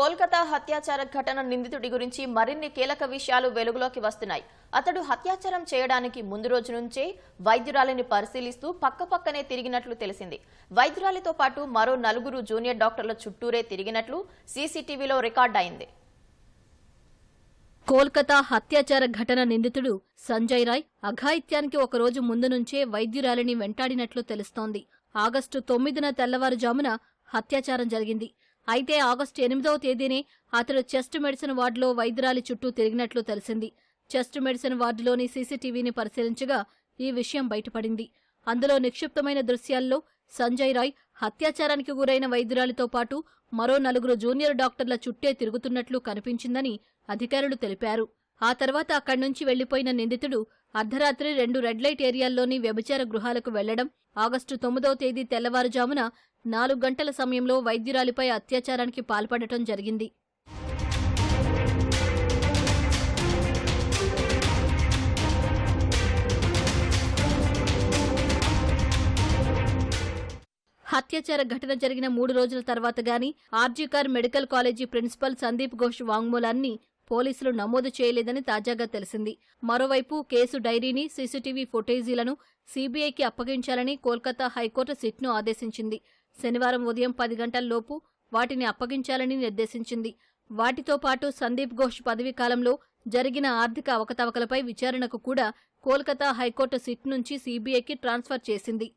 కోల్కతా హత్యాచార ఘటన నిందితుడి గురించి మరిన్ని కీలక విషయాలు వెలుగులోకి వస్తున్నాయి. అతడు హత్యాచారం చేయడానికి ముందు రోజు నుంచే వైద్యురాలిని పరిశీలిస్తూ పక్కపక్కనే తిరిగినట్లు తెలిసింది. వైద్యురాలితో పాటు మరో నలుగురు జూనియర్ డాక్టర్ల చుట్టూరే తిరిగినట్లు సీసీటీవీలో రికార్డయింది కోల్కతా హత్యాచార ఘటన నిందితుడు సంజయ్ రాయ్ అఘాయిత్యానికి ఒకరోజు ముందు నుంచే వైద్యురాలిని వెంటాడినట్లు తెలుస్తోంది. ఆగస్టు తొమ్మిదిన తెల్లవారుజామున హత్యాచారం జరిగింది. అయితే ఆగస్టు ఎనిమిదవ తేదీనే అతడు చెస్ట్ మెడిసిన్ వార్డులో వైద్యురాలి చుట్టూ తిరిగినట్లు తెలిసింది. చెస్ట్ మెడిసిన్ వార్డులోని సీసీటీవీని పరిశీలించగా ఈ విషయం బయటపడింది. అందులో నిక్షిప్తమైన దృశ్యాల్లో సంజయ్ రాయ్ హత్యాచారానికి గురైన వైద్యురాలితో పాటు మరో నలుగురు జూనియర్ డాక్టర్ల చుట్టే తిరుగుతున్నట్లు కనిపించిందని అధికారులు తెలిపారు. ఆ తర్వాత అక్కడి నుంచి వెళ్ళిపోయిన నిందితుడు అర్ధరాత్రి రెండు రెడ్ లైట్ ఏరియాల్లోని వ్యభిచార గృహాలకు వెళ్ళడం ఆగస్టు తొమ్మిదవ తేదీ తెల్లవారుజామున నాలుగు గంటల సమయంలో వైద్యురాలిపై అత్యాచారానికి పాల్పడటం జరిగింది. హత్యాచార ఘటన జరిగిన మూడు రోజుల తర్వాత గాని RG Kar medical college principal Sandip Ghosh వాంగ్మూలాన్ని పోలీసులు నమోదు చేయలేదని తాజాగా తెలిసింది. మరోవైపు కేసు డైరీని సీసీటీవీ ఫుటేజీలను సీబీఐకి అప్పగించాలని కోల్కతా హైకోర్టు సిట్ను ఆదేశించింది. శనివారం ఉదయం పది గంటల్లోపు వాటిని అప్పగించాలని నిర్దేశించింది. వాటితో పాటు సందీప్ ఘోష్ పదవీ కాలంలో జరిగిన ఆర్థిక అవకతవకలపై విచారణకు కూడా కోల్కతా హైకోర్టు సిట్ నుంచి సీబీఐకి ట్రాన్స్ఫర్ చేసింది.